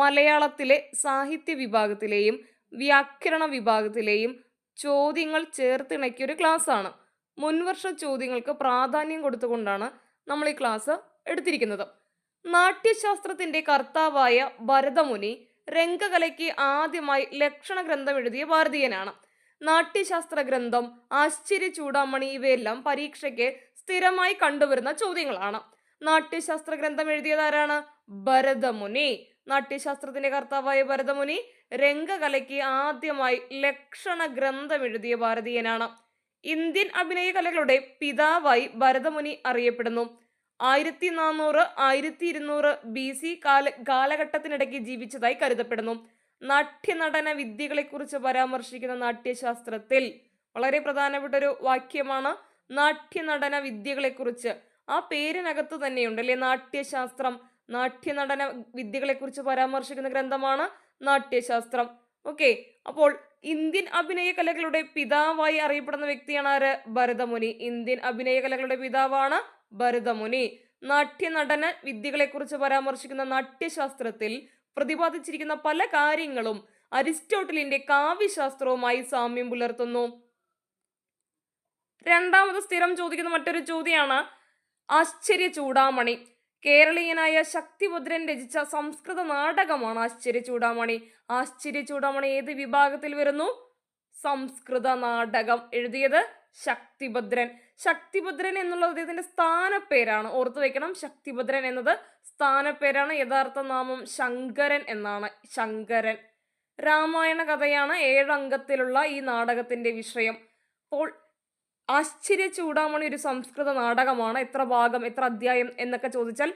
മലയാളത്തിലെ സാഹിത്യ വിഭാഗത്തിലെയും വ്യാകരണ വിഭാഗത്തിലെയും ചോദ്യങ്ങൾ ചേർത്തിണക്കിയ ഒരു ക്ലാസ്സാണ്. മുൻവർഷ ചോദ്യങ്ങൾക്ക് പ്രാധാന്യം കൊടുത്തുകൊണ്ടാണ് നമ്മൾ ഈ ക്ലാസ് എടുത്തിരിക്കുന്നത്. നാട്യശാസ്ത്രത്തിന്റെ കർത്താവായ ഭരതമുനി രംഗകലയ്ക്ക് ആദ്യമായി ലക്ഷണ ഗ്രന്ഥം എഴുതിയ ഭാരതീയനാണ്. നാട്യശാസ്ത്ര ഗ്രന്ഥം ആശ്ചര്യ ചൂടാമണി ഇവയെല്ലാം പരീക്ഷയ്ക്ക് സ്ഥിരമായി കണ്ടുവരുന്ന ചോദ്യങ്ങളാണ്. നാട്യശാസ്ത്ര ഗ്രന്ഥം എഴുതിയതാരാണ് ഭരതമുനി. നാട്യശാസ്ത്രത്തിന്റെ കർത്താവായ ഭരതമുനി രംഗകലയ്ക്ക് ആദ്യമായി ലക്ഷണ ഗ്രന്ഥം എഴുതിയ ഭാരതീയനാണ്. ഇന്ത്യൻ അഭിനയ കലകളുടെ പിതാവായി ഭരതമുനി അറിയപ്പെടുന്നു. ആയിരത്തി നാനൂറ് ആയിരത്തി ഇരുന്നൂറ് ബി സി കാല കാലഘട്ടത്തിനിടയ്ക്ക് ജീവിച്ചതായി കരുതപ്പെടുന്നു. നാട്യനടന വിദ്യകളെക്കുറിച്ച് പരാമർശിക്കുന്ന നാട്യശാസ്ത്രത്തിൽ വളരെ പ്രധാനപ്പെട്ട ഒരു വാക്യമാണ് നാട്യനടന വിദ്യകളെക്കുറിച്ച്. ആ പേരിനകത്ത് തന്നെയുണ്ട് അല്ലെ നാട്യശാസ്ത്രം? നാട്യനടന വിദ്യകളെക്കുറിച്ച് പരാമർശിക്കുന്ന ഗ്രന്ഥമാണ് നാട്യശാസ്ത്രം. ഓക്കെ അപ്പോൾ ഇന്ത്യൻ അഭിനയ കലകളുടെ പിതാവായി അറിയപ്പെടുന്ന വ്യക്തിയാണ് ആര്? ഭരതമുനി. ഇന്ത്യൻ അഭിനയ കലകളുടെ പിതാവാണ് ഭരതമുനി. നാട്യനടന വിദ്യകളെക്കുറിച്ച് പരാമർശിക്കുന്ന നാട്യശാസ്ത്രത്തിൽ പ്രതിപാദിച്ചിരിക്കുന്ന പല കാര്യങ്ങളും അരിസ്റ്റോട്ടലിന്റെ കാവ്യശാസ്ത്രവുമായി സാമ്യം പുലർത്തുന്നു. രണ്ടാമത് സ്ഥിരം ചോദിക്കുന്ന മറ്റൊരു ചോദ്യമാണ് ആശ്ചര്യ ചൂടാമണി കേരളീയനായ ശക്തിഭദ്രൻ രചിച്ച സംസ്കൃത നാടകമാണ് ആശ്ചര്യ ചൂടാമണി. ആശ്ചര്യ ചൂടാമണി ഏത് വിഭാഗത്തിൽ വരുന്നു? സംസ്കൃത നാടകം എഴുതിയത് ശക്തിഭദ്രൻ. ശക്തിഭദ്രൻ എന്നുള്ളത് അദ്ദേഹത്തിന്റെ സ്ഥാനപ്പേരാണ്. ഓർത്തു വെക്കണം ശക്തിഭദ്രൻ എന്നത് സ്ഥാനപ്പേരാണ്. യഥാർത്ഥ നാമം ശങ്കരൻ എന്നാണ്. ശങ്കരൻ. രാമായണ കഥയാണ് ഏഴംഗത്തിലുള്ള ഈ നാടകത്തിന്റെ വിഷയം. അപ്പോൾ ആശ്ചര്യ ചൂടാമണി ഒരു സംസ്കൃത നാടകമാണ്. എത്ര ഭാഗം എത്ര അധ്യായം എന്നൊക്കെ ചോദിച്ചാൽ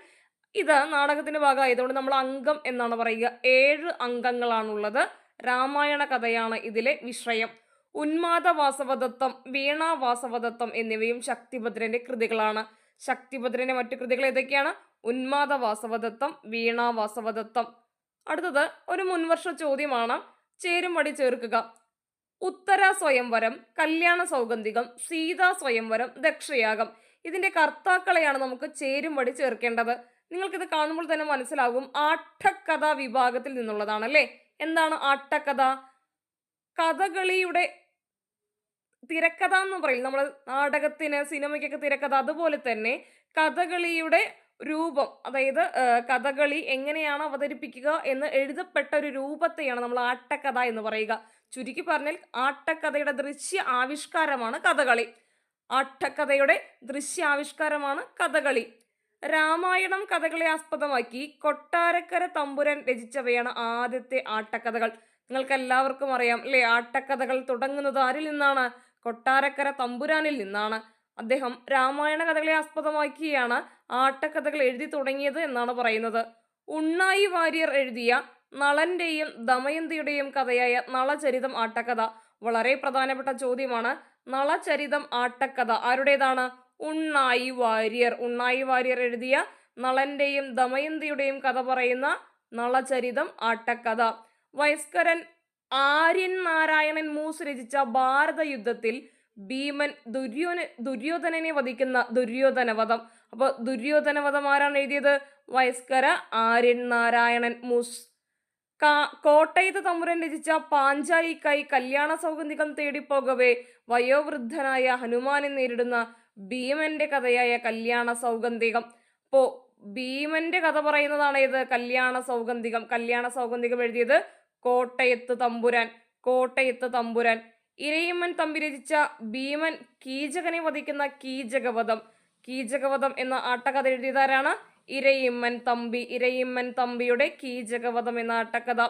ഇത് നാടകത്തിന്റെ ഭാഗമായതുകൊണ്ട് നമ്മൾ അംഗം എന്നാണ് പറയുക. ഏഴ് അംഗങ്ങളാണുള്ളത്. രാമായണ കഥയാണ് ഇതിലെ വിഷയം. ഉന്മാദ വാസവദത്തം വീണ വാസവദത്തം എന്നിവയും ശക്തിഭദ്രന്റെ കൃതികളാണ്. ശക്തിഭദ്രന്റെ മറ്റു കൃതികൾ ഏതൊക്കെയാണ്? ഉന്മാദ വാസവദത്തം വീണ വാസവദത്തം അടുത്തത് ഒരു മുൻവർഷ ചോദ്യമാണ്. ചേരുംപടി ചേർക്കുക. ഉത്തര സ്വയംവരം കല്യാണ സൗഗന്ധികം സീതാ സ്വയംവരം ദക്ഷയാഗം. ഇതിന്റെ കർത്താക്കളെയാണ് നമുക്ക് ചേരുംപടി ചേർക്കേണ്ടത്. നിങ്ങൾക്കിത് കാണുമ്പോൾ തന്നെ മനസ്സിലാകും. ആട്ടക്കഥ വിഭാഗത്തിൽ നിന്നുള്ളതാണ് അല്ലേ എന്താണ് ആട്ടക്കഥ? കഥകളിയുടെ തിരക്കഥ എന്ന് പറയും നമ്മൾ നാടകത്തിന് സിനിമയ്ക്കൊക്കെ തിരക്കഥ. അതുപോലെ തന്നെ കഥകളിയുടെ രൂപം അതായത് കഥകളി എങ്ങനെയാണ് അവതരിപ്പിക്കുക എന്ന് എഴുതപ്പെട്ട ഒരു രൂപത്തെയാണ് നമ്മൾ ആട്ടക്കഥ എന്ന് പറയുക. ചുരുക്കി പറഞ്ഞാൽ ആട്ടക്കഥയുടെ ദൃശ്യ ആവിഷ്കാരമാണ് കഥകളി. ആട്ടക്കഥയുടെ ദൃശ്യ ആവിഷ്കാരമാണ് കഥകളി. രാമായണം കഥകളെ ആസ്പദമാക്കി കൊട്ടാരക്കര തമ്പുരാൻ രചിച്ചവയാണ് ആദ്യത്തെ ആട്ടക്കഥകൾ. നിങ്ങൾക്ക് എല്ലാവർക്കും അറിയാം അല്ലേ ആട്ടക്കഥകൾ തുടങ്ങുന്നത് ആരിൽ നിന്നാണ്? കൊട്ടാരക്കര തമ്പുരാനിൽ നിന്നാണ്. അദ്ദേഹം രാമായണ കഥകളെ ആസ്പദമാക്കിയാണ് ആട്ടക്കഥകൾ എഴുതി തുടങ്ങിയത് എന്നാണ് പറയുന്നത്. ഉണ്ണായി വാര്യർ എഴുതിയ നളന്റെയും ദമയന്തിയുടെയും കഥയായ നളചരിതം ആട്ടക്കഥ വളരെ പ്രധാനപ്പെട്ട ചോദ്യമാണ്. നളചരിതം ആട്ടക്കഥ ആരുടേതാണ്? ഉണ്ണായി വാര്യർ. ഉണ്ണായി വാര്യർ എഴുതിയ നളന്റെയും ദമയന്തിയുടെയും കഥ പറയുന്ന നളചരിതം ആട്ടക്കഥ. വയസ്കരൻ ആര്യൻ നാരായണൻ മൂസ് രചിച്ച ഭാരത യുദ്ധത്തിൽ ഭീമൻ ദുര്യോന ദുര്യോധനനെ വധിക്കുന്ന ദുര്യോധന ദുര്യോധനവധം. അപ്പൊ ദുര്യോധനവധം ആരാണ് എഴുതിയത് വയസ്കര ആര്യൻ നാരായണൻ മുസ്. കോട്ടയത്ത് തമ്പുരൻ രചിച്ച പാഞ്ചാലിക്കായി കല്യാണ സൗഗന്ധികം തേടിപ്പോകവേ വയോവൃദ്ധനായ ഹനുമാനെ നേരിടുന്ന ഭീമന്റെ കഥയായ കല്യാണ സൗഗന്ധികം. അപ്പോ ഭീമന്റെ കഥ പറയുന്നതാണ് ഏത്? കല്യാണ സൗഗന്ധികം. കല്യാണ സൗഗന്ധികം എഴുതിയത് കോട്ടയത്ത് തമ്പുരാൻ. കോട്ടയത്ത് തമ്പുരാൻ. ഇരയമ്മൻ തമ്പി രചിച്ച ഭീമൻ കീചകനെ വധിക്കുന്ന കീചകവധം. കീചകവധം എന്ന ആട്ടക്കഥ എഴുതിയതാരാണ്? ഇരയിമ്മൻ തമ്പി. ഇരയിമ്മൻ തമ്പിയുടെ കീചകവധം എന്ന ആട്ടക്കഥ.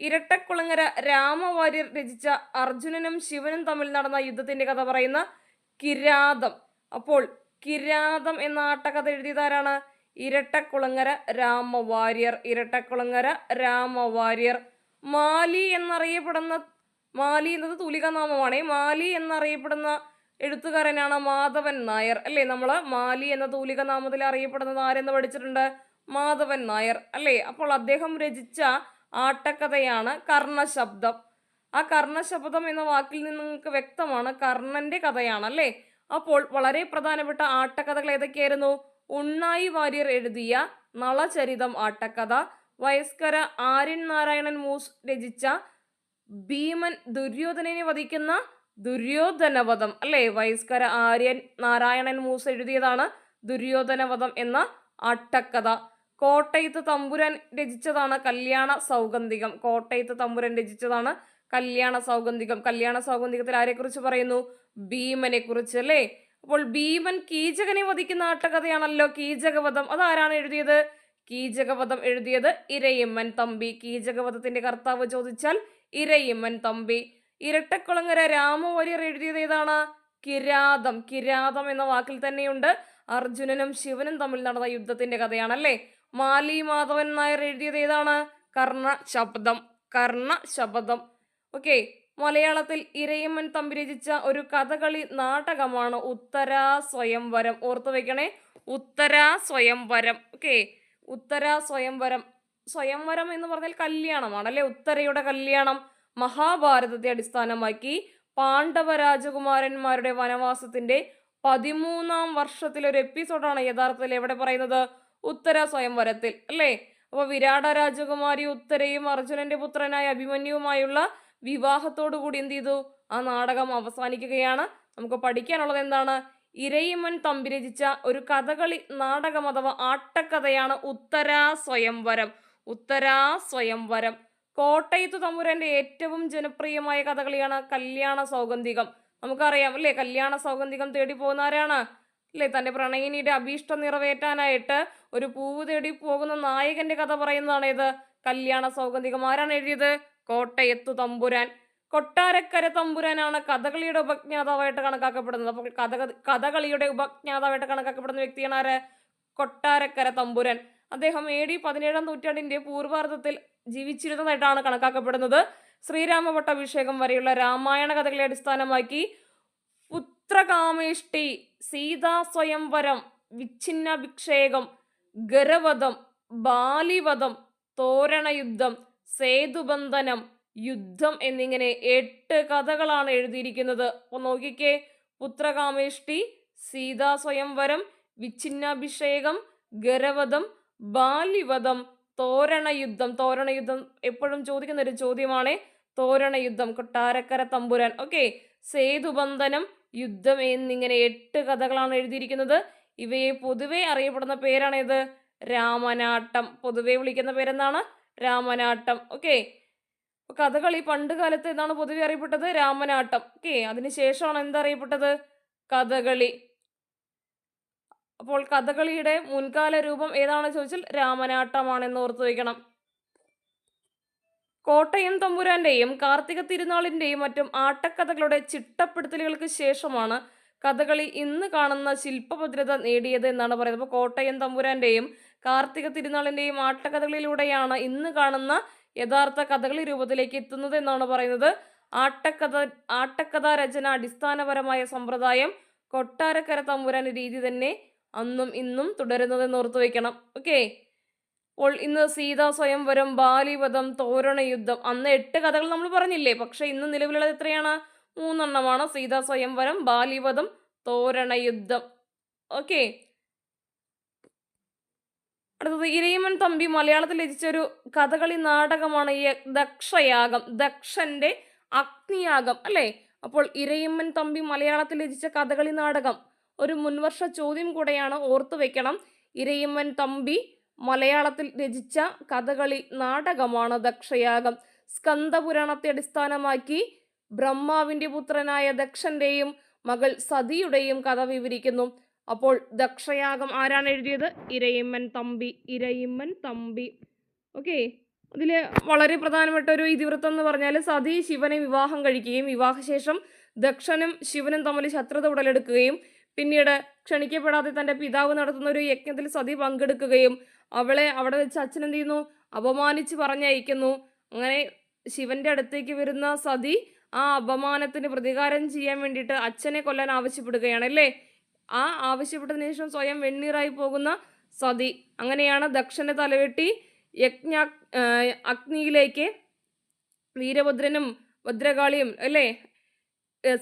ഇരട്ടക്കുളങ്ങര രാമവാര്യർ രചിച്ച അർജുനനും ശിവനും തമ്മിൽ നടന്ന യുദ്ധത്തിന്റെ കഥ പറയുന്ന കിരാതം. അപ്പോൾ കിരാതം എന്ന ആട്ടക്കഥ എഴുതിയതാരാണ്? ഇരട്ടക്കുളങ്ങര രാമവാര്യർ. ഇരട്ടക്കുളങ്ങര രാമവാര്യർ. മാലി എന്നറിയപ്പെടുന്ന മാലി എന്നത് തൂലികാനാമമാണ്. മാലി എന്നറിയപ്പെടുന്ന എഴുത്തുകാരനാണ് മാധവൻ നായർ. അല്ലേ? നമ്മൾ മാലി എന്ന തൂലിക നാമത്തിൽ അറിയപ്പെടുന്നത് ആരെന്ന് പഠിച്ചിട്ടുണ്ട്? മാധവൻ നായർ. അല്ലേ? അപ്പോൾ അദ്ദേഹം രചിച്ച ആട്ടക്കഥയാണ് കർണശബ്ദം. ആ കർണശബ്ദം എന്ന വാക്കിൽ നിന്ന് നിങ്ങൾക്ക് വ്യക്തമാണ് കർണന്റെ കഥയാണ് അല്ലേ? അപ്പോൾ വളരെ പ്രധാനപ്പെട്ട ആട്ടക്കഥകൾ ഏതൊക്കെയായിരുന്നു? ഉണ്ണായി വാര്യർ എഴുതിയ നളചരിതം ആട്ടക്കഥ വയസ്കര ആര്യൻ നാരായണൻ മൂസ് രചിച്ച ഭീമൻ ദുര്യോധനനെ വധിക്കുന്ന ദുര്യോധനവധം. അല്ലേ? വയസ്കര ആര്യൻ നാരായണൻ മൂസ എഴുതിയതാണ് ദുര്യോധനവധം എന്ന ആട്ടക്കഥ. കോട്ടയത്ത് തമ്പുരാൻ രചിച്ചതാണ് കല്യാണ സൗഗന്ധികം. കോട്ടയത്ത് തമ്പുരാൻ രചിച്ചതാണ് കല്യാണ സൗഗന്ധികം. കല്യാണ സൗഗന്ധികത്തിൽ ആരെക്കുറിച്ച് പറയുന്നു? ഭീമനെ കുറിച്ച് അല്ലേ? അപ്പോൾ ഭീമൻ കീചകനെ വധിക്കുന്ന ആട്ടകഥയാണല്ലോ കീചകവധം. ആരാണ് എഴുതിയത്? കീചകവധം എഴുതിയത് ഇരയിമ്മൻ തമ്പി. കീചകവധത്തിന്റെ കർത്താവ് ചോദിച്ചാൽ ഇരയിമ്മൻ തമ്പി. ഇരട്ടക്കുളങ്ങര രാമവാര്യർ എഴുതിയത് ഏതാണ്? കിരാതം. കിരാതം എന്ന വാക്കിൽ തന്നെയുണ്ട്. അർജുനനും ശിവനും തമ്മിൽ നടന്ന യുദ്ധത്തിന്റെ കഥയാണല്ലേ? മാലി മാധവൻ നായർ എഴുതിയത് ഏതാണ്? കർണ ശബ്ദം. കർണ ശബ്ദം. ഓക്കെ മലയാളത്തിൽ ഇരയമ്മൻ തമ്പി രചിച്ച ഒരു കഥകളി നാടകമാണ് ഉത്തരാ സ്വയംവരം ഓർത്തു വെക്കണേ. ഉത്തരാ സ്വയംവരം ഓക്കെ ഉത്തരാ സ്വയംവരം സ്വയംവരം എന്ന് പറഞ്ഞാൽ കല്യാണമാണ് അല്ലെ ഉത്തരയുടെ കല്യാണം. മഹാഭാരതത്തെ അടിസ്ഥാനമാക്കി പാണ്ഡവ രാജകുമാരന്മാരുടെ വനവാസത്തിന്റെ പതിമൂന്നാം വർഷത്തിലൊരു എപ്പിസോഡാണ് യഥാർത്ഥത്തിൽ എവിടെ പറയുന്നത്? ഉത്തര സ്വയംവരത്തിൽ അല്ലേ? അപ്പൊ വിരാട രാജകുമാരി ഉത്തരയും അർജുനന്റെ പുത്രനായ അഭിമന്യുവുമായുള്ള വിവാഹത്തോടു കൂടി എന്ത് ചെയ്തു? ആ നാടകം അവസാനിക്കുകയാണ്. നമുക്ക് പഠിക്കാനുള്ളത് എന്താണ്? ഇരയിമൻ തമ്പി രചിച്ച ഒരു കഥകളി നാടകം അഥവാ ആട്ടക്കഥയാണ് ഉത്തരാ സ്വയംവരം. ഉത്തരാ സ്വയംവരം. കോട്ടയത്ത് തമ്പുരാന്റെ ഏറ്റവും ജനപ്രിയമായ കഥകളിയാണ് കല്യാണ സൗഗന്ധികം. നമുക്കറിയാം അല്ലേ? കല്യാണ സൗഗന്ധികം തേടി പോകുന്ന ആരാണ് അല്ലേ? തന്റെ പ്രണയിനിയുടെ അഭീഷ്ടം നിറവേറ്റാനായിട്ട് ഒരു പൂവ് തേടി പോകുന്ന നായകന്റെ കഥ പറയുന്നതാണ് ഇത് കല്യാണ സൗഗന്ധികം ആരാണ് എഴുതിയത്? കോട്ടയത്തു തമ്പുരാൻ. കൊട്ടാരക്കര തമ്പുരാനാണ് കഥകളിയുടെ ഉപജ്ഞാതാവായിട്ട് കണക്കാക്കപ്പെടുന്നത്. അപ്പോൾ കഥ കഥകളിയുടെ ഉപജ്ഞാതാവായിട്ട് കണക്കാക്കപ്പെടുന്ന വ്യക്തിയാണ് ആര്? കൊട്ടാരക്കര തമ്പുരാൻ. അദ്ദേഹം എ ഡി പതിനേഴാം നൂറ്റാണ്ടിന്റെ പൂർവാർദ്ധത്തിൽ ജീവിച്ചിരുന്നതായിട്ടാണ് കണക്കാക്കപ്പെടുന്നത്. ശ്രീരാമപട്ടാഭിഷേകം വരെയുള്ള രാമായണ കഥകളെ അടിസ്ഥാനമാക്കി പുത്രകാമേഷ്ടി സീതാ സ്വയംവരം വിച്ഛിന്നഭിക്ഷേകം ഗരവധം ബാലിവധം തോരണയുദ്ധം സേതുബന്ധനം യുദ്ധം എന്നിങ്ങനെ എട്ട് കഥകളാണ് എഴുതിയിരിക്കുന്നത്. അപ്പോൾ നോക്കിക്കേ. പുത്രകാമേഷ്ടി സീതാ സ്വയംവരം വിച്ഛിന്നാഭിഷേകം ഗരവധം ബാലിവധം തോരണയുദ്ധം തോരണയുദ്ധം എപ്പോഴും ചോദിക്കുന്ന ഒരു ചോദ്യമാണ്. തോരണയുദ്ധം കൊട്ടാരക്കര തമ്പുരാൻ. ഓക്കെ സേതുബന്ധനം യുദ്ധം എന്നിങ്ങനെ എട്ട് കഥകളാണ് എഴുതിയിരിക്കുന്നത്. ഇവയെ പൊതുവെ അറിയപ്പെടുന്ന പേരാണേത്? രാമനാട്ടം. പൊതുവെ വിളിക്കുന്ന പേരെന്താണ്? രാമനാട്ടം. ഓക്കെ കഥകളി പണ്ട് കാലത്ത് എന്താണ് പൊതുവെ അറിയപ്പെട്ടത്? രാമനാട്ടം. ഓക്കെ അതിനുശേഷമാണ് എന്തറിയപ്പെട്ടത്? കഥകളി. അപ്പോൾ കഥകളിയുടെ മുൻകാല രൂപം ഏതാണെന്ന് ചോദിച്ചാൽ രാമനാട്ടമാണെന്ന് ഓർത്തു വയ്ക്കണം. കോട്ടയം തമ്പുരാന്റെയും കാർത്തിക തിരുനാളിന്റെയും മറ്റും ആട്ടക്കഥകളുടെ ചിട്ടപ്പെടുത്തലുകൾക്ക് ശേഷമാണ് കഥകളി ഇന്ന് കാണുന്ന ശില്പഭദ്രത നേടിയത് എന്നാണ് പറയുന്നത്. അപ്പോൾ കോട്ടയം തമ്പുരാന്റെയും കാർത്തിക തിരുനാളിന്റെയും ആട്ടക്കഥകളിലൂടെയാണ് ഇന്ന് കാണുന്ന യഥാർത്ഥ കഥകളി രൂപത്തിലേക്ക് എത്തുന്നത് എന്നാണ് പറയുന്നത്. ആട്ടക്കഥ ആട്ടക്കഥാ രചന അടിസ്ഥാനപരമായ സമ്പ്രദായം കൊട്ടാരക്കര തമ്പുരാന്റെ രീതി തന്നെ അന്നും ഇന്നും തുടരുന്നതെന്ന് ഓർത്തു വയ്ക്കണം ഓക്കെ അപ്പോൾ ഇന്ന് സീതാ സ്വയംവരം ബാലിവധം തോരണ യുദ്ധം. അന്ന് എട്ട് കഥകൾ നമ്മൾ പറഞ്ഞില്ലേ? പക്ഷെ ഇന്ന് നിലവിലുള്ളത് എത്രയാണ്? മൂന്നെണ്ണമാണ്. സീതാ സ്വയംവരം ബാലിവധം തോരണ യുദ്ധം. ഓക്കെ അടുത്തത് ഇരയിമൻ തമ്പി മലയാളത്തിൽ രചിച്ചൊരു കഥകളി നാടകമാണ് ഈ ദക്ഷയാഗം. ദക്ഷന്റെ അഗ്നിയാഗം അല്ലേ? അപ്പോൾ ഇരയിമ്മൻ തമ്പി മലയാളത്തിൽ രചിച്ച കഥകളി നാടകം. ഒരു മുൻവർഷ ചോദ്യം കൂടെയാണ് ഓർത്തു വെക്കണം. ഇരയിമ്മൻ തമ്പി മലയാളത്തിൽ രചിച്ച കഥകളി നാടകമാണ് ദക്ഷയാഗം. സ്കന്ദപുരാണത്തെ അടിസ്ഥാനമാക്കി ബ്രഹ്മാവിന്റെ പുത്രനായ ദക്ഷന്റെയും മകൾ സതിയുടെയും കഥ വിവരിക്കുന്നു. അപ്പോൾ ദക്ഷയാഗം ആരാണ് എഴുതിയത്? ഇരയിമ്മൻ തമ്പി ഇരയിമ്മൻ തമ്പി. ഓക്കെ. അതിൽ വളരെ പ്രധാനപ്പെട്ട ഒരു ഇതിവൃത്തം എന്ന് പറഞ്ഞാൽ സതി ശിവനെ വിവാഹം കഴിക്കുകയും വിവാഹശേഷം ദക്ഷനും ശിവനും തമ്മിൽ ശത്രുത ഉടലെടുക്കുകയും പിന്നീട് ക്ഷണിക്കപ്പെടാതെ തന്റെ പിതാവ് നടത്തുന്ന ഒരു യജ്ഞത്തിൽ സതി പങ്കെടുക്കുകയും അവളെ അവിടെ വെച്ച് അച്ഛൻ എന്ത് ചെയ്യുന്നു? അപമാനിച്ച് പറഞ്ഞയക്കുന്നു. അങ്ങനെ ശിവന്റെ അടുത്തേക്ക് വരുന്ന സതി ആ അപമാനത്തിന് പ്രതികാരം ചെയ്യാൻ വേണ്ടിയിട്ട് അച്ഛനെ കൊല്ലാൻ ആവശ്യപ്പെടുകയാണ് അല്ലേ? ആ ആവശ്യപ്പെട്ടതിന് ശേഷം സ്വയം വെണ്ണീറായി പോകുന്ന സതി അങ്ങനെയാണ് ദക്ഷന്റെ തലവെട്ടി യജ്ഞ അഗ്നിയിലേക്ക് വീരഭദ്രനും ഭദ്രകാളിയും അല്ലേ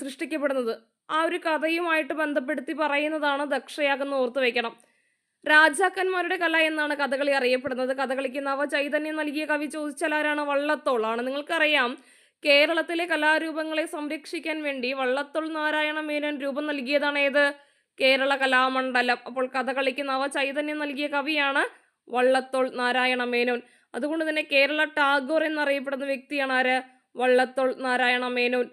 സൃഷ്ടിക്കപ്പെടുന്നത്. ആ ഒരു കഥയുമായിട്ട് ബന്ധപ്പെടുത്തി പറയുന്നതാണ് ദക്ഷയാഗം ഓർത്തു വയ്ക്കണം രാജാക്കന്മാരുടെ കല എന്നാണ് കഥകളി അറിയപ്പെടുന്നത്. കഥകളിക്ക് നവചൈതന്യം നൽകിയ കവി ചോദിച്ചാൽ ആരാണ്? വള്ളത്തോളാണ് നിങ്ങൾക്കറിയാം കേരളത്തിലെ കലാരൂപങ്ങളെ സംരക്ഷിക്കാൻ വേണ്ടി വള്ളത്തോൾ നാരായണ മേനോൻ രൂപം നൽകിയതാണ് ഏത്? കേരള കലാമണ്ഡലം. അപ്പോൾ കഥകളിക്ക് നവചൈതന്യം നൽകിയ കവിയാണ് വള്ളത്തോൾ നാരായണ മേനോൻ. അതുകൊണ്ട് തന്നെ കേരള ടാഗോർ എന്നറിയപ്പെടുന്ന വ്യക്തിയാണ് ആര്? വള്ളത്തോൾ നാരായണ മേനോൻ.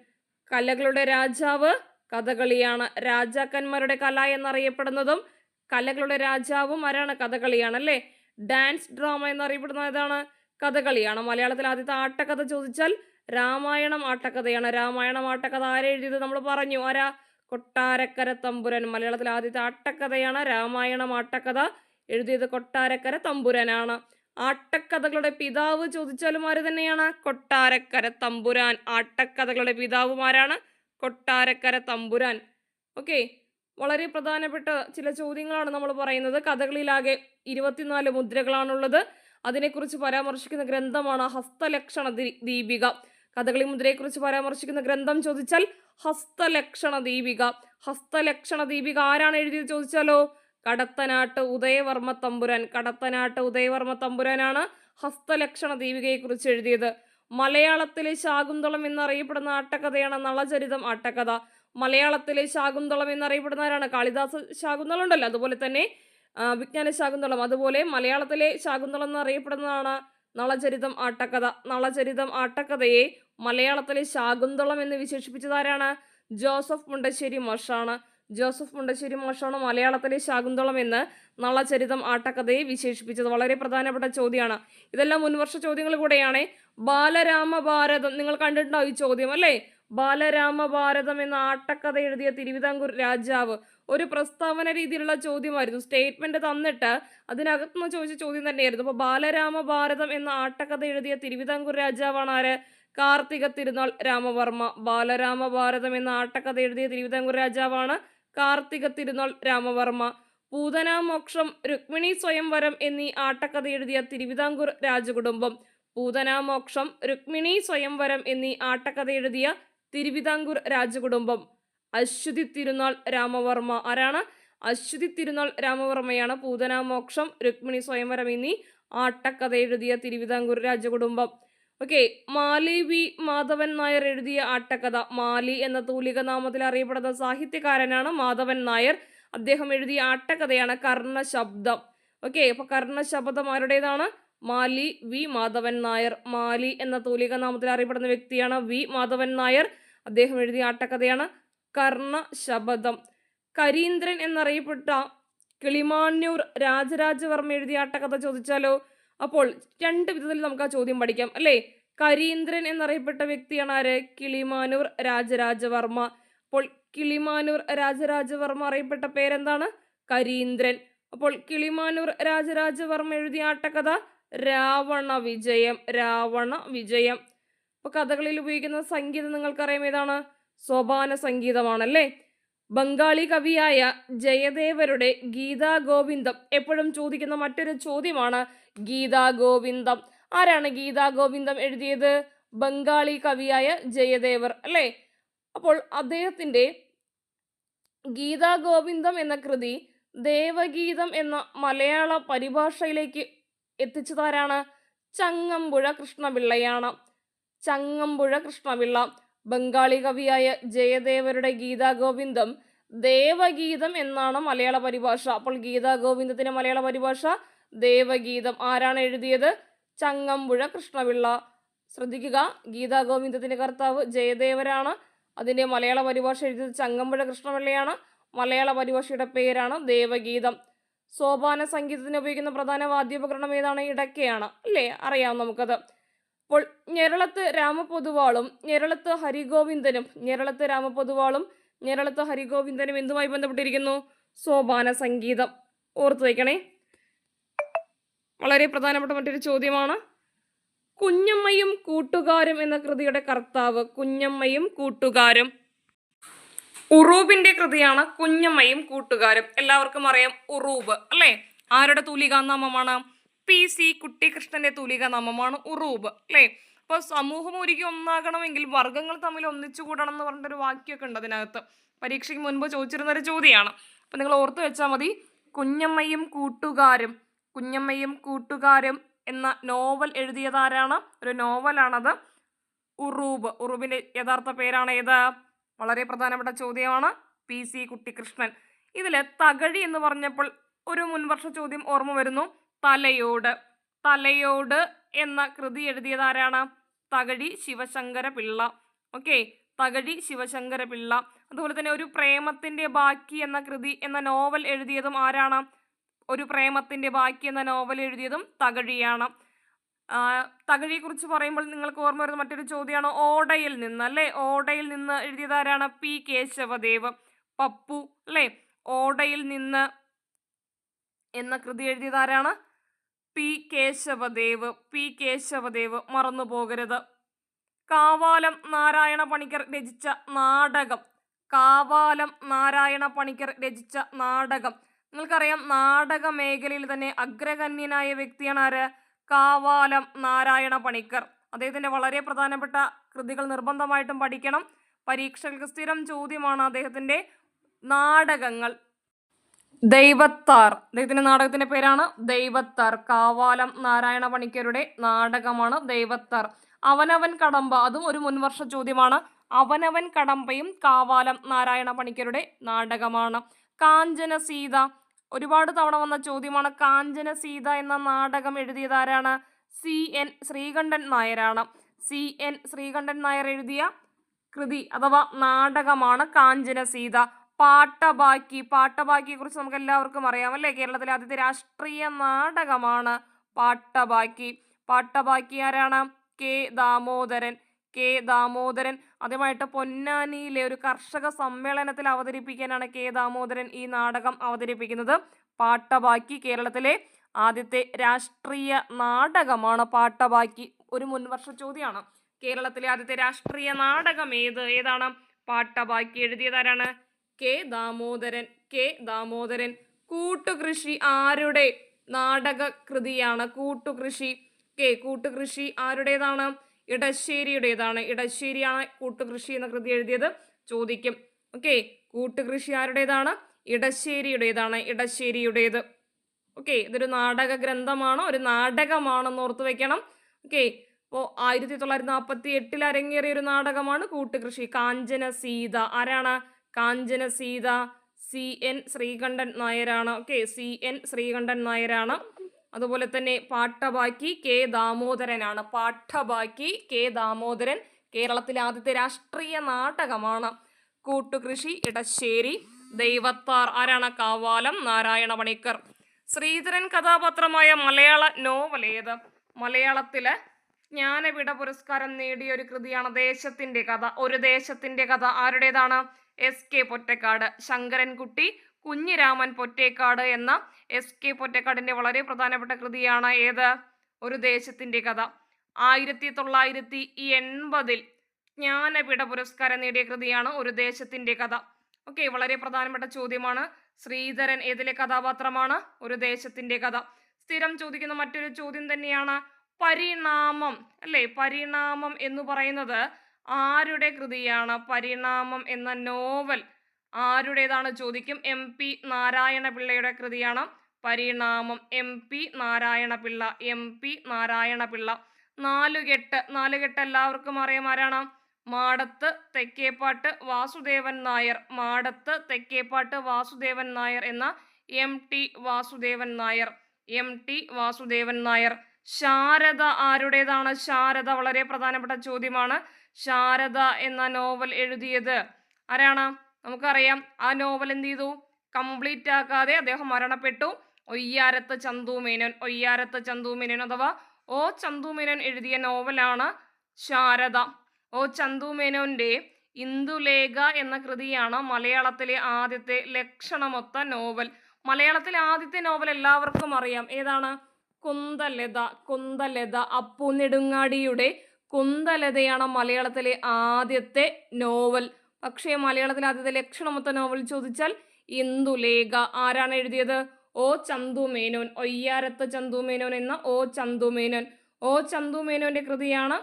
കലകളുടെ രാജാവ് കഥകളിയാണ് രാജാക്കന്മാരുടെ കല എന്നറിയപ്പെടുന്നതും കലകളുടെ രാജാവും ആരാണ്? കഥകളിയാണ് അല്ലേ ഡാൻസ് ഡ്രാമ എന്നറിയപ്പെടുന്ന ഏതാണ്? കഥകളിയാണ്. മലയാളത്തിൽ ആദ്യത്തെ ആട്ടക്കഥ ചോദിച്ചാൽ രാമായണം ആട്ടക്കഥയാണ്. രാമായണം ആട്ടക്കഥ ആരെഴുതിയത് നമ്മൾ പറഞ്ഞു. ആരാ? കൊട്ടാരക്കര തമ്പുരൻ. മലയാളത്തിൽ ആദ്യത്തെ ആട്ടക്കഥയാണ് രാമായണം ആട്ടക്കഥ. എഴുതിയത് കൊട്ടാരക്കര തമ്പുരനാണ്. ആട്ടക്കഥകളുടെ പിതാവ് ചോദിച്ചാലും ആര് തന്നെയാണ്? കൊട്ടാരക്കര തമ്പുരാൻ. ആട്ടക്കഥകളുടെ പിതാവും ആരാണ്? കൊട്ടാരക്കര തമ്പുരാൻ. ഓക്കെ വളരെ പ്രധാനപ്പെട്ട ചില ചോദ്യങ്ങളാണ് നമ്മൾ പറയുന്നത്. കഥകളിലാകെ ഇരുപത്തിനാല് മുദ്രകളാണുള്ളത്. അതിനെക്കുറിച്ച് പരാമർശിക്കുന്ന ഗ്രന്ഥമാണ് ഹസ്തലക്ഷണ ദീപിക. കഥകളി മുദ്രയെക്കുറിച്ച് പരാമർശിക്കുന്ന ഗ്രന്ഥം ചോദിച്ചാൽ ഹസ്തലക്ഷണ ദീപിക. ഹസ്തലക്ഷണ ദീപിക ആരാണ് എഴുതിയത് ചോദിച്ചാലോ? കടത്തനാട്ട് ഉദയവർമ്മ തമ്പുരാൻ. കടത്തനാട്ട് ഉദയവർമ്മ തമ്പുരാനാണ് ഹസ്തലക്ഷണ ദീപികയെക്കുറിച്ച് എഴുതിയത്. മലയാളത്തിലെ ശാകുന്തളം എന്നറിയപ്പെടുന്ന ആട്ടക്കഥയാണ് നളചരിതം ആട്ടക്കഥ മലയാളത്തിലെ ശാകുന്തളം എന്നറിയപ്പെടുന്ന ആരാണ് കാളിദാസ ശാകുന്തളം ഉണ്ടല്ലോ. അതുപോലെ തന്നെ വിജ്ഞാന ശാകുന്തളം. അതുപോലെ മലയാളത്തിലെ ശാകുന്തളം എന്നറിയപ്പെടുന്നതാണ് നളചരിതം ആട്ടക്കഥ നളചരിതം ആട്ടക്കഥയെ മലയാളത്തിലെ ശാകുന്തളം എന്ന് വിശേഷിപ്പിച്ചത് ആരാണ് ജോസഫ് മുണ്ടശ്ശേരി മാഷാണ്. ജോസഫ് മുണ്ടശ്ശേരി മാഷാണ് മലയാളത്തിലെ ശാകുന്തളം എന്ന് നളചരിതം ആട്ടക്കഥയെ വിശേഷിപ്പിച്ചത്. വളരെ പ്രധാനപ്പെട്ട ചോദ്യമാണ്. ഇതെല്ലാം മുൻവർഷ ചോദ്യങ്ങൾ കൂടെയാണ്. ബാലരാമഭാരതം നിങ്ങൾ കണ്ടിട്ടുണ്ടാവും ഈ ചോദ്യം അല്ലേ? ബാലരാമഭാരതം എന്ന ആട്ടക്കഥ എഴുതിയ തിരുവിതാംകൂർ രാജാവ് ഒരു പ്രസ്താവന രീതിയിലുള്ള ചോദ്യമായിരുന്നു. സ്റ്റേറ്റ്മെന്റ് തന്നിട്ട് അതിനകത്തുനിന്ന് ചോദിച്ച ചോദ്യം തന്നെയായിരുന്നു. അപ്പോൾ ബാലരാമഭാരതം എന്ന ആട്ടക്കഥ എഴുതിയ തിരുവിതാംകൂർ രാജാവാണ് ആര്? കാർത്തിക തിരുനാൾ രാമവർമ്മ. ബാലരാമഭാരതം എന്ന ആട്ടക്കഥ എഴുതിയ തിരുവിതാംകൂർ രാജാവാണ് കാർത്തിക തിരുനാൾ രാമവർമ്മ പൂതനാമോക്ഷം രുക്മിണി സ്വയംവരം എന്നീ ആട്ടക്കഥ എഴുതിയ തിരുവിതാംകൂർ രാജകുടുംബം പൂതനാമോക്ഷം രുക്മിണി സ്വയംവരം എന്നീ ആട്ടക്കഥ എഴുതിയ തിരുവിതാംകൂർ രാജകുടുംബം. അശ്വതി തിരുനാൾ രാമവർമ്മ ആരാണ്? അശ്വതി തിരുനാൾ രാമവർമ്മയാണ് പൂതനാമോക്ഷം രുക്മിണി സ്വയംവരം എന്നീ ആട്ടക്കഥ എഴുതിയ തിരുവിതാംകൂർ രാജകുടുംബം. ഓക്കെ മാലി വി മാധവൻ നായർ എഴുതിയ ആട്ടക്കഥ മാലി എന്ന തൂലിക നാമത്തിൽ അറിയപ്പെടുന്ന സാഹിത്യകാരനാണ് മാധവൻ നായർ. അദ്ദേഹം എഴുതിയ ആട്ടക്കഥയാണ് കർണശബ്ദം. ഓക്കെ അപ്പൊ കർണശബ്ദം ആരുടേതാണ്? മാലി വി മാധവൻ നായർ. മാലി എന്ന തൂലിക നാമത്തിൽ അറിയപ്പെടുന്ന വ്യക്തിയാണ് വി മാധവൻ നായർ. അദ്ദേഹം എഴുതിയ ആട്ടക്കഥയാണ് കർണശബദം. കരീന്ദ്രൻ എന്നറിയപ്പെട്ട കിളിമാന്യൂർ രാജരാജവർമ്മ എഴുതിയ ആട്ടക്കഥ ചോദിച്ചാലോ? അപ്പോൾ രണ്ട് വിധത്തിൽ നമുക്ക് ആ ചോദ്യം പഠിക്കാം. അല്ലേ? കരീന്ദ്രൻ എന്നറിയപ്പെട്ട വ്യക്തിയാണ് ആര്? കിളിമാനൂർ രാജരാജവർമ്മ. അപ്പോൾ കിളിമാനൂർ രാജരാജവർമ്മ അറിയപ്പെട്ട പേരെന്താണ്? കരീന്ദ്രൻ അപ്പോൾ കിളിമാനൂർ രാജരാജവർമ്മ എഴുതിയ ആട്ടക്കഥ രാവണ വിജയം രാവണ വിജയം. അപ്പോൾ കഥകളിൽ ഉപയോഗിക്കുന്ന സംഗീതം നിങ്ങൾക്കറിയാം. ഏതാണ്? സോപാന സംഗീതമാണല്ലേ ബംഗാളി കവിയായ ജയദേവരുടെ ഗീതാ ഗോവിന്ദം എപ്പോഴും ചോദിക്കുന്ന മറ്റൊരു ചോദ്യമാണ് ഗീതാ ഗോവിന്ദം. ആരാണ് ഗീതാ ഗോവിന്ദം എഴുതിയത്? ബംഗാളി കവിയായ ജയദേവർ അല്ലേ? അപ്പോൾ അദ്ദേഹത്തിന്റെ ഗീതാ ഗോവിന്ദം എന്ന കൃതി ദേവഗീതം എന്ന മലയാള പരിഭാഷയിലേക്ക് എത്തിച്ചതാരാണ്? ചങ്ങമ്പുഴ കൃഷ്ണപിള്ളയാണ്. ചങ്ങമ്പുഴ കൃഷ്ണപിള്ള ബംഗാളി കവിയായ ജയദേവരുടെ ഗീതാഗോവിന്ദം ദേവഗീതം എന്നാണ് മലയാള പരിഭാഷ. അപ്പോൾ ഗീതാ ഗോവിന്ദത്തിന്റെ മലയാള പരിഭാഷ ദേവഗീതം. ആരാണ് എഴുതിയത്? ചങ്ങമ്പുഴ കൃഷ്ണപിള്ള. ശ്രദ്ധിക്കുക ഗീതാ ഗോവിന്ദത്തിന്റെ കർത്താവ് ജയദേവരാണ്. അതിന്റെ മലയാള പരിഭാഷ എഴുതിയത് ചങ്ങമ്പുഴ കൃഷ്ണപിള്ളയാണ്. മലയാള പരിഭാഷയുടെ പേരാണ് ദേവഗീതം. സോപാന സംഗീതത്തിന് ഉപയോഗിക്കുന്ന പ്രധാന വാദ്യോപകരണം ഏതാണ്? ഇടയ്ക്കയാണ്. അല്ലേ? അറിയാം നമുക്കത്. അപ്പോൾ ഞെരളത്ത് രാമപൊതുവാളും ഞെരളത്ത് ഹരിഗോവിന്ദനും ഞെരളത്ത് രാമപൊതുവാളും ഞെരളത്ത് ഹരിഗോവിന്ദനും എന്തുമായി ബന്ധപ്പെട്ടിരിക്കുന്നു? സോപാന സംഗീതം. ഓർത്തു വയ്ക്കണേ വളരെ പ്രധാനപ്പെട്ട മറ്റൊരു ചോദ്യമാണ്. കുഞ്ഞമ്മയും കൂട്ടുകാരും എന്ന കൃതിയുടെ കർത്താവ് കുഞ്ഞമ്മയും കൂട്ടുകാരും. ഉറൂബിന്റെ കൃതിയാണ് കുഞ്ഞമ്മയും കൂട്ടുകാരും. എല്ലാവർക്കും അറിയാം ഉറൂബ് അല്ലേ? ആരുടെ തൂലികാനാമമാണ്? പി സി കുട്ടിക്കൃഷ്ണന്റെ തൂലികാനാമമാണ് ഉറൂബ് അല്ലേ? അപ്പോൾ സമൂഹം ഒരിക്കലും ഒന്നാകണമെങ്കിൽ വർഗങ്ങൾ തമ്മിൽ ഒന്നിച്ചു കൂടണം എന്ന് പറഞ്ഞിട്ടൊരു വാക്യമൊക്കെ ഉണ്ട് അതിനകത്ത്. പരീക്ഷയ്ക്ക് മുൻപ് ചോദിച്ചിരുന്ന ഒരു ചോദ്യമാണ് അപ്പം നിങ്ങൾ ഓർത്ത് വെച്ചാൽ മതി. കുഞ്ഞമ്മയും കൂട്ടുകാരും കുഞ്ഞമ്മയും കൂട്ടുകാരും എന്ന നോവൽ എഴുതിയതാരാണ് ഒരു നോവലാണത് ഉറൂബ്. ഉറൂബിന്റെ യഥാർത്ഥ പേരാണ് ഏത്? വളരെ പ്രധാനപ്പെട്ട ചോദ്യമാണ് പി സി കുട്ടിക്കൃഷ്ണൻ ഇതിലെ തകഴി എന്ന് പറഞ്ഞപ്പോൾ ഒരു മുൻവർഷ ചോദ്യം ഓർമ്മ വരുന്നു. തലയോട് തലയോട് എന്ന കൃതി എഴുതിയത് ആരാണ് തകഴി ശിവശങ്കര പിള്ള ഓക്കെ തകഴി ശിവശങ്കര പിള്ള അതുപോലെ തന്നെ ഒരു പ്രേമത്തിന്റെ ബാക്കി എന്ന കൃതി എന്ന നോവൽ എഴുതിയതും ആരാണ്? ഒരു പ്രേമത്തിന്റെ ബാക്കി എന്ന നോവൽ എഴുതിയതും തകഴിയാണ്. തകഴിയെക്കുറിച്ച് പറയുമ്പോൾ നിങ്ങൾക്ക് ഓർമ്മ വരുന്ന മറ്റൊരു ചോദ്യമാണ്. ഓടയിൽ നിന്ന് അല്ലേ? ഓടയിൽ നിന്ന് എഴുതിയതാരാണ്? പി. കേശവദേവ്. പപ്പു അല്ലേ? ഓടയിൽ നിന്ന് എന്ന കൃതി എഴുതിയതാരാണ്? പി കേശവദേവ് പി കേശവദേവ് മറന്നു പോകരുത്. കാവാലം നാരായണ പണിക്കർ രചിച്ച നാടകം. കാവാലം നാരായണ പണിക്കർ രചിച്ച നാടകം. നിങ്ങൾക്കറിയാം നാടക മേഖലയിൽ തന്നെ അഗ്രഗണ്യനായ വ്യക്തിയാണ് ആര്? കാവാലം നാരായണ പണിക്കർ. അദ്ദേഹത്തിന്റെ വളരെ പ്രധാനപ്പെട്ട കൃതികൾ നിർബന്ധമായിട്ടും പഠിക്കണം. പരീക്ഷകൾക്ക് സ്ഥിരം ചോദ്യമാണ് അദ്ദേഹത്തിന്റെ നാടകങ്ങൾ. ദൈവത്താർ. അദ്ദേഹത്തിന്റെ നാടകത്തിന്റെ പേരാണ് ദൈവത്താർ. കാവാലം നാരായണ പണിക്കരുടെ നാടകമാണ് ദൈവത്താർ. അവനവൻ കടമ്പ അതും ഒരു മുൻവർഷ ചോദ്യമാണ്. അവനവൻ കടമ്പയും കാവാലം നാരായണ പണിക്കരുടെ നാടകമാണ്. കാഞ്ചന സീത. ഒരുപാട് തവണ വന്ന ചോദ്യമാണ് കാഞ്ചന സീത എന്ന നാടകം എഴുതിയത് ആരാണ്? സി എൻ ശ്രീകണ്ഠൻ നായരാണ്. സി എൻ ശ്രീകണ്ഠൻ നായർ എഴുതിയ കൃതി അഥവാ നാടകമാണ് കാഞ്ചന സീത. പാട്ടബാക്കി. പാട്ടബാക്കിയെ കുറിച്ച് നമുക്ക് എല്ലാവർക്കും അറിയാം അല്ലേ? കേരളത്തിലെ ആദ്യത്തെ രാഷ്ട്രീയ നാടകമാണ് പാട്ടബാക്കി. പാട്ടബാക്കി ആരാണ്? കെ ദാമോദരൻ. കെ ദാമോദരൻ ആദ്യമായിട്ട് പൊന്നാനിയിലെ ഒരു കർഷക സമ്മേളനത്തിൽ അവതരിപ്പിക്കാനാണ് കെ ദാമോദരൻ ഈ നാടകം അവതരിപ്പിക്കുന്നത്. പാട്ടബാക്കി കേരളത്തിലെ ആദ്യത്തെ രാഷ്ട്രീയ നാടകമാണ് പാട്ടബാക്കി. ഒരു മുൻവർഷ ചോദ്യമാണ്. കേരളത്തിലെ ആദ്യത്തെ രാഷ്ട്രീയ നാടകം ഏത്? ഏതാണ്? പാട്ടബാക്കി. എഴുതിയതാരാണ് കെ ദാമോദരൻ കെ ദാമോദരൻ. കൂട്ടുകൃഷി ആരുടെ നാടക കൃതിയാണ് കൂട്ടുകൃഷി കെ കൂട്ടുകൃഷി ആരുടേതാണ്? ഇടശ്ശേരിയുടേതാണ്. ഇടശ്ശേരിയാണ് കൂട്ടുകൃഷി എന്ന കൃതി എഴുതിയത്. ചോദിക്കും. ഓക്കെ കൂട്ടുകൃഷി ആരുടേതാണ്? ഇടശ്ശേരിയുടേതാണ്. ഇടശ്ശേരിയുടേത്. ഓക്കെ ഇതൊരു നാടക ഗ്രന്ഥമാണോ ഒരു നാടകമാണെന്ന് ഓർത്ത് വെക്കണം. ഓക്കെ അപ്പോൾ ആയിരത്തി തൊള്ളായിരത്തി നാൽപ്പത്തി എട്ടിൽ അരങ്ങേറിയ ഒരു നാടകമാണ് കൂട്ടുകൃഷി. കാഞ്ചന സീത. ആരാണ്? കാഞ്ചന സീത സി എൻ ശ്രീകണ്ഠൻ നായരാണ്. ഓക്കെ സി എൻ ശ്രീകണ്ഠൻ നായരാണ്. അതുപോലെ തന്നെ പാട്ടബാക്കി കെ ദാമോദരനാണ്. പാട്ടബാക്കി കെ ദാമോദരൻ കേരളത്തിലെ ആദ്യത്തെ രാഷ്ട്രീയ നാടകമാണ്. കൂട്ടുകൃഷി ഇടശ്ശേരി ദൈവത്താർ ആരാണ്? കാവാലം നാരായണ പണിക്കർ. ശ്രീധരൻ കഥാപാത്രമായ മലയാള നോവൽ ഏത്? മലയാളത്തിലെ ജ്ഞാനപീഠ പുരസ്കാരം നേടിയ ഒരു കൃതിയാണ് ദേശത്തിന്റെ കഥ. ഒരു ദേശത്തിന്റെ കഥ ആരുടേതാണ്? എസ് കെ പൊറ്റക്കാട് ശങ്കരൻകുട്ടി കുഞ്ഞിരാമൻ പൊറ്റേക്കാട് എന്ന എസ് കെ പൊറ്റക്കാടിന്റെ വളരെ പ്രധാനപ്പെട്ട കൃതിയാണ് ഏത്? ഒരു ദേശത്തിന്റെ കഥ. ആയിരത്തി തൊള്ളായിരത്തി എൺപതിൽ ജ്ഞാനപീഠ പുരസ്കാരം നേടിയ കൃതിയാണ് ഒരു ദേശത്തിന്റെ കഥ. ഓക്കെ വളരെ പ്രധാനപ്പെട്ട ചോദ്യമാണ്. ശ്രീധരൻ ഏതിലെ കഥാപാത്രമാണ്? ഒരു ദേശത്തിന്റെ കഥ. സ്ഥിരം ചോദിക്കുന്ന മറ്റൊരു ചോദ്യം തന്നെയാണ്. പരിണാമം അല്ലേ? പരിണാമം എന്ന് പറയുന്നത് ആരുടെ കൃതിയാണ് പരിണാമം എന്ന നോവൽ? ആരുടേതാണ് ചോദിക്കും. എം പി നാരായണ പിള്ളയുടെ കൃതിയാണ് Parinamam. M P Narayana Pillai M P Narayana Pillai Nalukettu. Nalukettu എല്ലാവർക്കും അറിയാം ആരാണ്? മാടത്ത് തെക്കേപ്പാട്ട് വാസുദേവൻ നായർ. മാടത്ത് തെക്കേപ്പാട്ട് വാസുദേവൻ നായർ എന്ന M T Vasudevan Nair. M T Vasudevan Nair. Sarada ആരുടേതാണ്? ശാരദ വളരെ പ്രധാനപ്പെട്ട ചോദ്യമാണ്. ശാരദ എന്ന നോവൽ എഴുതിയത്. ആരാണ്? നമുക്കറിയാം. ആ നോവൽ എന്ത് ചെയ്തു? കംപ്ലീറ്റ് ആക്കാതെ അദ്ദേഹം മരണപ്പെട്ടു. ഒയ്യാരത്ത് ചന്തു മേനോൻ. ഒയ്യാരത്ത് ചന്തു മേനോൻ അഥവാ ഓ ചന്തു മേനോൻ എഴുതിയ നോവലാണ് ശാരദ. ഓ ചന്തു മേനോന്റെ ഇന്ദുലേഖ എന്ന കൃതിയാണ് മലയാളത്തിലെ ആദ്യത്തെ ലക്ഷണമൊത്ത നോവൽ. മലയാളത്തിലെ ആദ്യത്തെ നോവൽ എല്ലാവർക്കും അറിയാം. ഏതാണ്? കുന്തലത. കുന്തലത അപ്പു നെടുങ്ങാടിയുടെ കുന്തലതയാണ് മലയാളത്തിലെ ആദ്യത്തെ നോവൽ. പക്ഷേ മലയാളത്തിലെ ആദ്യത്തെ ലക്ഷണമൊത്ത നോവൽ ചോദിച്ചാൽ ഇന്ദുലേഖ. ആരാണ് എഴുതിയത്? ഓ ചന്തു മേനോൻ ഒയ്യാരത്ത് ചന്തു മേനോൻ എന്ന ഓ ചന്തു മേനോൻ ഓ ചന്തു മേനോന്റെ കൃതിയാണ്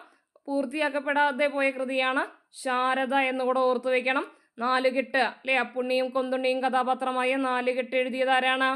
പൂർത്തിയാക്കപ്പെടാതെ പോയ കൃതിയാണ് ശാരദ എന്നുകൂടെ ഓർത്തു വെക്കണം. നാലുകെട്ട് അല്ലെ? അപ്പുണ്ണിയും കൊന്തുണ്ണിയും കഥാപാത്രമായ നാലുകെട്ട് എഴുതിയത് ആരാണ്?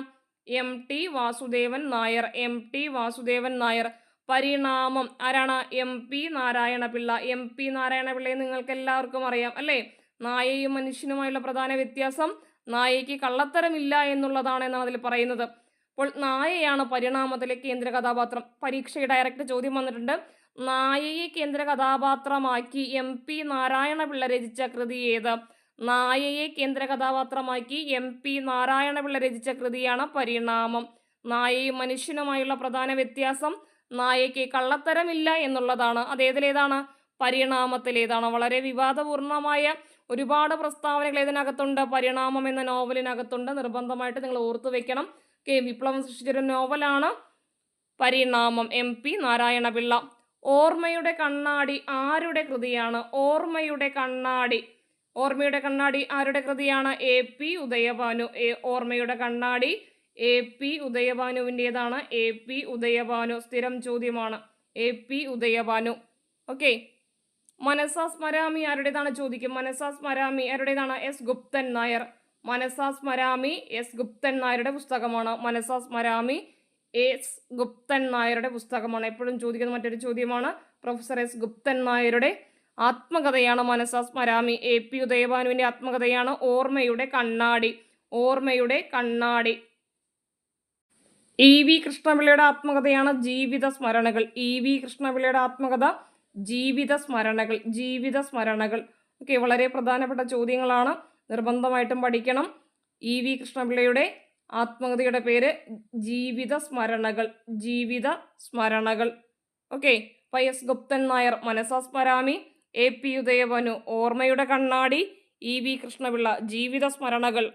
M. T. Vasudevan Nair. M. T. Vasudevan Nair. Parinamam. ആരാണ്? M P Narayanapillai. M P നാരായണപിള്ളയെ നിങ്ങൾക്ക് എല്ലാവർക്കും അറിയാം അല്ലേ? നായയും മനുഷ്യനുമായുള്ള പ്രധാന വ്യത്യാസം നായയ്ക്ക് കള്ളത്തരമില്ല എന്നുള്ളതാണ് എന്നാണ് അതിൽ പറയുന്നത്. അപ്പോൾ നായയാണ് പരിണാമത്തിലെ കേന്ദ്ര കഥാപാത്രം. പരീക്ഷയുടെ ഡയറക്റ്റ് ചോദ്യം വന്നിട്ടുണ്ട്. നായയെ കേന്ദ്ര കഥാപാത്രമാക്കി എം പി നാരായണപിള്ള രചിച്ച കൃതി ഏത്? നായയെ കേന്ദ്ര കഥാപാത്രമാക്കി എം പി നാരായണപിള്ള രചിച്ച കൃതിയാണ് പരിണാമം. നായയും മനുഷ്യനുമായുള്ള പ്രധാന വ്യത്യാസം നായയ്ക്ക് കള്ളത്തരമില്ല എന്നുള്ളതാണ്. അതേതിലേതാണ് പരിണാമത്തിലേതാണ് വളരെ വിവാദപൂർണമായ ഒരുപാട് പ്രസ്താവനകൾ ഇതിനകത്തുണ്ട്. പരിണാമം എന്ന നോവലിനകത്തുണ്ട്. നിർബന്ധമായിട്ട് നിങ്ങൾ ഓർത്തു വെക്കണം. കെ. വിപ്ലവം സൃഷ്ടിച്ചൊരു നോവലാണ് പരിണാമം. എം. പി. നാരായണപിള്ള. ഓർമ്മയുടെ കണ്ണാടി ആരുടെ കൃതിയാണ്? ഓർമ്മയുടെ കണ്ണാടി. ഓർമ്മയുടെ കണ്ണാടി ആരുടെ കൃതിയാണ്? എ. പി. ഉദയഭാനു. ഓർമ്മയുടെ കണ്ണാടി എ പി ഉദയഭാനുവിന്റേതാണ്. എ പി ഉദയഭാനു സ്ഥിരം ചോദ്യമാണ്. A P Udayabhanu. Okay. Manasa Smarami ആരുടേതാണ് ചോദിക്കും മനസാ സ്മരാമി ആരുടേതാണ്? എസ് ഗുപ്തൻ നായർ. മനസാ സ്മരാമി എസ് ഗുപ്തൻ നായരുടെ പുസ്തകമാണ്. മനസാ സ്മരാമി എസ് ഗുപ്തൻ നായരുടെ പുസ്തകമാണ്. എപ്പോഴും ചോദിക്കുന്ന മറ്റൊരു ചോദ്യമാണ്. പ്രൊഫസർ എസ് ഗുപ്തൻ നായരുടെ ആത്മകഥയാണ് മനസാ സ്മരാമി. എ പി ഉദയഭാനുവിന്റെ ആത്മകഥയാണ് ഓർമ്മയുടെ കണ്ണാടി. ഓർമ്മയുടെ കണ്ണാടി. ഇ വി കൃഷ്ണപിള്ളയുടെ ആത്മകഥയാണ് ജീവിത സ്മരണകൾ. ഇ വി കൃഷ്ണപിള്ളയുടെ ആത്മകഥ ജീവിത സ്മരണകൾ ജീവിത സ്മരണകൾ. ഒക്കെ വളരെ പ്രധാനപ്പെട്ട ചോദ്യങ്ങളാണ്. നിർബന്ധമായിട്ടും പഠിക്കണം. ഇ വി കൃഷ്ണപിള്ളയുടെ ആത്മകഥയുടെ പേര് ജീവിത സ്മരണകൾ ജീവിത സ്മരണകൾ. Okay pi S Guptan Nair Manasasmarami A P Udayabhanu ഓർമ്മയുടെ കണ്ണാടി ഇ വി കൃഷ്ണപിള്ള ജീവിത സ്മരണകൾ.